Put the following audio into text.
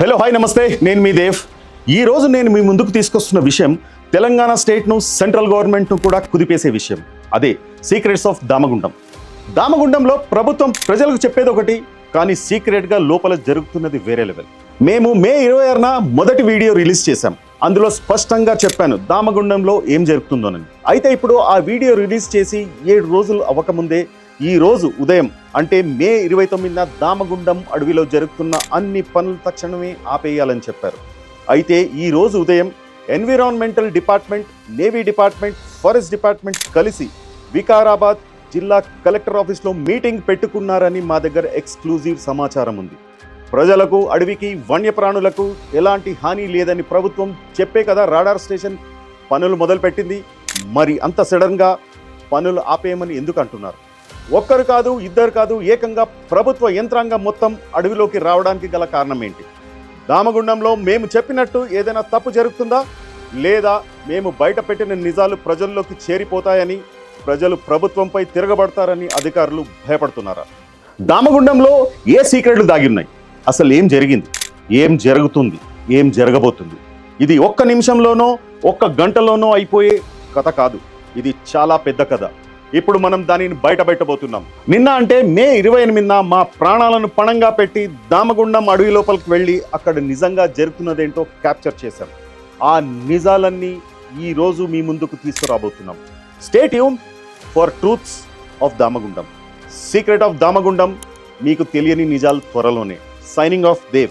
Hello hi నమస్తే. నేను మీ దేవ్. ఈ రోజు నేను మీ ముందుకు తీసుకొస్తున్న విషయం తెలంగాణ స్టేట్ను సెంట్రల్ గవర్నమెంట్ను కూడా కుదిపేసే విషయం. అదే సీక్రెట్స్ ఆఫ్ దామగుండం. దామగుండంలో ప్రభుత్వం ప్రజలకు చెప్పేది ఒకటి కానీ సీక్రెట్గా లోపల జరుగుతున్నది వేరే లెవెల్ మేము మే ఇరవై ఆరున మొదటి వీడియో రిలీజ్ చేశాం. అందులో స్పష్టంగా చెప్పాను దామగుండంలో ఏం జరుగుతుందోనని. అయితే ఇప్పుడు ఆ వీడియో రిలీజ్ చేసి ఏడు రోజులు అవ్వకముందే ఈ రోజు ఉదయం అంటే మే ఇరవై తొమ్మిదిన దామగుండం అడవిలో జరుగుతున్న అన్ని పనులు తక్షణమే ఆపేయాలని చెప్పారు. అయితే ఈ రోజు ఉదయం environmental department navy department forest department కలిసి వికారాబాద్ జిల్లా కలెక్టర్ ఆఫీస్లో మీటింగ్ పెట్టుకున్నారని మా దగ్గర ఎక్స్క్లూజివ్ సమాచారం ఉంది. ప్రజలకు అడవికి వన్యప్రాణులకు ఎలాంటి హాని లేదని ప్రభుత్వం చెప్పే కదా రాడార్ స్టేషన్ పనులు మొదలుపెట్టింది. మరి అంత సడన్గా పనులు ఆపేయమని ఎందుకు అంటున్నారు? ఒక్కరు కాదు ఇద్దరు కాదు ఏకంగా ప్రభుత్వ యంత్రాంగం మొత్తం అడవిలోకి రావడానికి గల కారణం ఏంటి దామగుండంలో మేము చెప్పినట్టు ఏదైనా తప్పు జరుగుతుందా? లేదా మేము బయట పెట్టిన నిజాలు ప్రజల్లోకి చేరిపోతాయని ప్రజలు ప్రభుత్వంపై తిరగబడతారని అధికారులు భయపడుతున్నారా? దామగుండంలో ఏ సీక్రెట్లు దాగి ఉన్నాయి అసలు ఏం జరిగింది? ఏం జరుగుతుంది? ఏం జరగబోతుంది? ఇది ఒక్క నిమిషంలోనో ఒక్క గంటలోనో అయిపోయే కథ కాదు. ఇది చాలా పెద్ద కథ. ఇప్పుడు మనం దానిని బయట పెట్టబోతున్నాం. నిన్న అంటే మే ఇరవై ఎనిమిదిన మా ప్రాణాలను పణంగా పెట్టి దామగుండం అడవి లోపలికి వెళ్ళి అక్కడ నిజంగా జరుగుతున్నదేంటో క్యాప్చర్ చేశాం. ఆ నిజాలన్నీ ఈ రోజు మీ ముందుకు తీసుకురాబోతున్నాం. స్టేట్ యూన్ for truths of Damagundam secret of Damagundam మీకు తెలియని నిజాలు త్వరలోనే. Signing off Dev